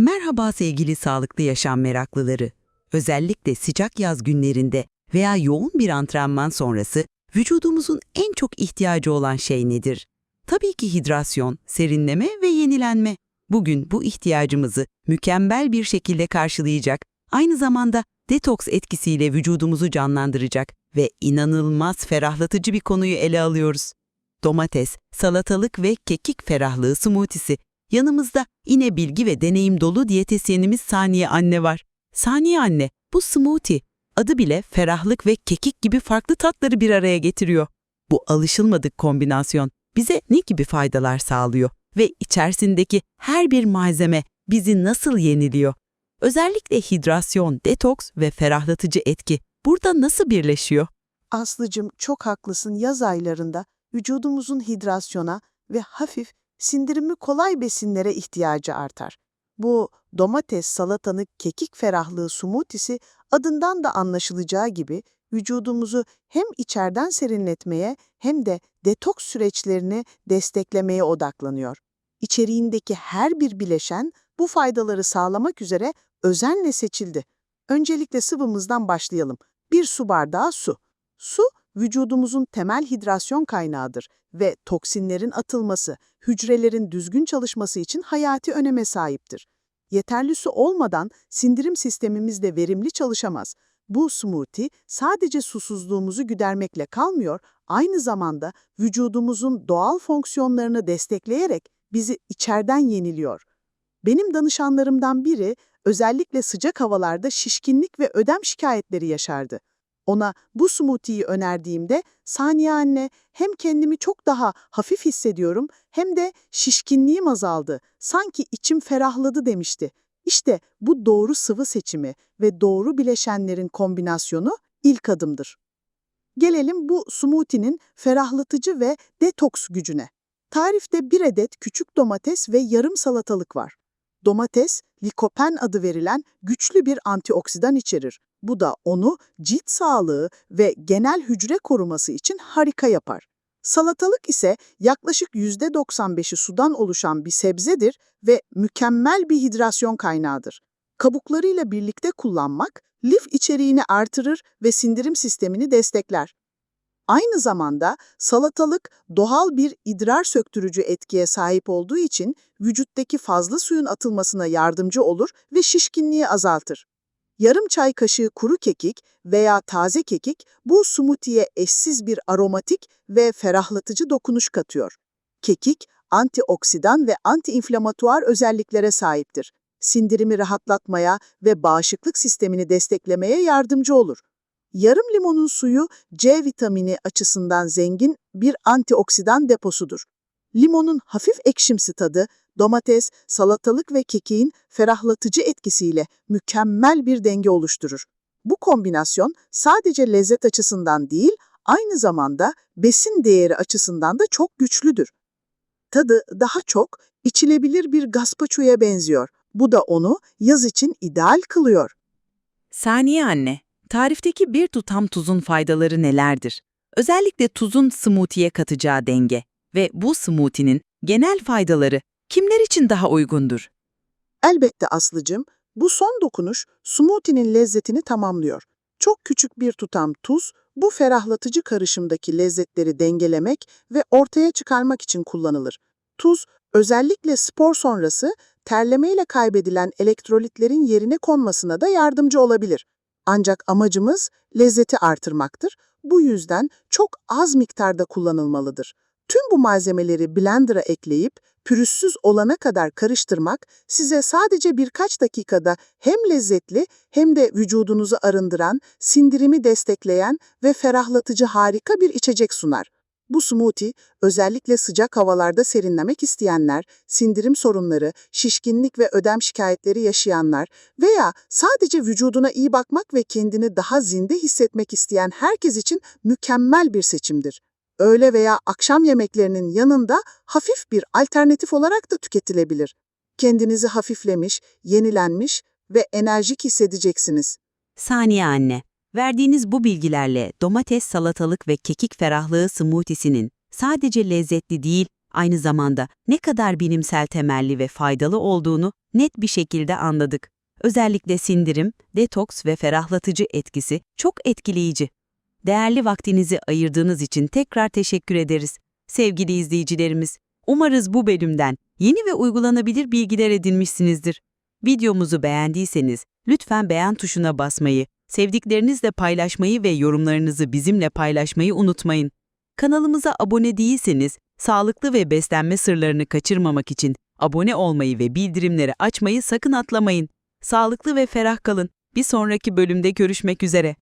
Merhaba sevgili sağlıklı yaşam meraklıları. Özellikle sıcak yaz günlerinde veya yoğun bir antrenman sonrası vücudumuzun en çok ihtiyacı olan şey nedir? Tabii ki hidrasyon, serinleme ve yenilenme. Bugün bu ihtiyacımızı mükemmel bir şekilde karşılayacak, aynı zamanda detoks etkisiyle vücudumuzu canlandıracak ve inanılmaz ferahlatıcı bir konuyu ele alıyoruz. Domates, salatalık ve kekik ferahlığı smoothie'si. Yanımızda yine bilgi ve deneyim dolu diyetisyenimiz Saniye Anne var. Saniye Anne, bu smoothie adı bile ferahlık ve kekik gibi farklı tatları bir araya getiriyor. Bu alışılmadık kombinasyon bize ne gibi faydalar sağlıyor ve içerisindeki her bir malzeme bizi nasıl yeniliyor? Özellikle hidrasyon, detoks ve ferahlatıcı etki burada nasıl birleşiyor? Aslıcım çok haklısın yaz aylarında vücudumuzun hidrasyona ve hafif sindirimi kolay besinlere ihtiyacı artar. Bu domates, salatanık, kekik ferahlığı smoothie'si adından da anlaşılacağı gibi vücudumuzu hem içeriden serinletmeye hem de detoks süreçlerini desteklemeye odaklanıyor. İçeriğindeki her bir bileşen bu faydaları sağlamak üzere özenle seçildi. Öncelikle sıvımızdan başlayalım. Bir su bardağı su. Su, vücudumuzun temel hidrasyon kaynağıdır ve toksinlerin atılması, hücrelerin düzgün çalışması için hayati öneme sahiptir. Yeterli su olmadan sindirim sistemimiz de verimli çalışamaz. Bu smoothie sadece susuzluğumuzu gidermekle kalmıyor, aynı zamanda vücudumuzun doğal fonksiyonlarını destekleyerek bizi içeriden yeniliyor. Benim danışanlarımdan biri özellikle sıcak havalarda şişkinlik ve ödem şikayetleri yaşardı. Ona bu smoothie'yi önerdiğimde Saniye anne hem kendimi çok daha hafif hissediyorum hem de şişkinliğim azaldı. Sanki içim ferahladı demişti. İşte bu doğru sıvı seçimi ve doğru bileşenlerin kombinasyonu ilk adımdır. Gelelim bu smoothie'nin ferahlatıcı ve detoks gücüne. Tarifte bir adet küçük domates ve yarım salatalık var. Domates, likopen adı verilen güçlü bir antioksidan içerir. Bu da onu cilt sağlığı ve genel hücre koruması için harika yapar. Salatalık ise yaklaşık %95'i sudan oluşan bir sebzedir ve mükemmel bir hidrasyon kaynağıdır. Kabuklarıyla birlikte kullanmak, lif içeriğini artırır ve sindirim sistemini destekler. Aynı zamanda salatalık doğal bir idrar söktürücü etkiye sahip olduğu için vücuttaki fazla suyun atılmasına yardımcı olur ve şişkinliği azaltır. Yarım çay kaşığı kuru kekik veya taze kekik bu smoothie'ye eşsiz bir aromatik ve ferahlatıcı dokunuş katıyor. Kekik, antioksidan ve antiinflamatuar özelliklere sahiptir. Sindirimi rahatlatmaya ve bağışıklık sistemini desteklemeye yardımcı olur. Yarım limonun suyu C vitamini açısından zengin bir antioksidan deposudur. Limonun hafif ekşimsi tadı, domates, salatalık ve kekiğin ferahlatıcı etkisiyle mükemmel bir denge oluşturur. Bu kombinasyon sadece lezzet açısından değil, aynı zamanda besin değeri açısından da çok güçlüdür. Tadı daha çok içilebilir bir gazpacho'ya benziyor. Bu da onu yaz için ideal kılıyor. Saniye anne, tarifteki bir tutam tuzun faydaları nelerdir? Özellikle tuzun smoothie'ye katacağı denge ve bu smoothie'nin genel faydaları kimler için daha uygundur? Elbette Aslıcım, bu son dokunuş smoothie'nin lezzetini tamamlıyor. Çok küçük bir tutam tuz, bu ferahlatıcı karışımdaki lezzetleri dengelemek ve ortaya çıkarmak için kullanılır. Tuz, özellikle spor sonrası terlemeyle kaybedilen elektrolitlerin yerine konmasına da yardımcı olabilir. Ancak amacımız lezzeti artırmaktır. Bu yüzden çok az miktarda kullanılmalıdır. Tüm bu malzemeleri blender'a ekleyip pürüzsüz olana kadar karıştırmak size sadece birkaç dakikada hem lezzetli hem de vücudunuzu arındıran, sindirimi destekleyen ve ferahlatıcı harika bir içecek sunar. Bu smoothie özellikle sıcak havalarda serinlemek isteyenler, sindirim sorunları, şişkinlik ve ödem şikayetleri yaşayanlar veya sadece vücuduna iyi bakmak ve kendini daha zinde hissetmek isteyen herkes için mükemmel bir seçimdir. Öğle veya akşam yemeklerinin yanında hafif bir alternatif olarak da tüketilebilir. Kendinizi hafiflemiş, yenilenmiş ve enerjik hissedeceksiniz. Saniye anne, verdiğiniz bu bilgilerle domates, salatalık ve kekik ferahlığı smoothiesinin sadece lezzetli değil, aynı zamanda ne kadar bilimsel temelli ve faydalı olduğunu net bir şekilde anladık. Özellikle sindirim, detoks ve ferahlatıcı etkisi çok etkileyici. Değerli vaktinizi ayırdığınız için tekrar teşekkür ederiz. Sevgili izleyicilerimiz, umarız bu bölümden yeni ve uygulanabilir bilgiler edinmişsinizdir. Videomuzu beğendiyseniz lütfen beğen tuşuna basmayı, sevdiklerinizle paylaşmayı ve yorumlarınızı bizimle paylaşmayı unutmayın. Kanalımıza abone değilseniz, sağlıklı ve beslenme sırlarını kaçırmamak için abone olmayı ve bildirimleri açmayı sakın atlamayın. Sağlıklı ve ferah kalın. Bir sonraki bölümde görüşmek üzere.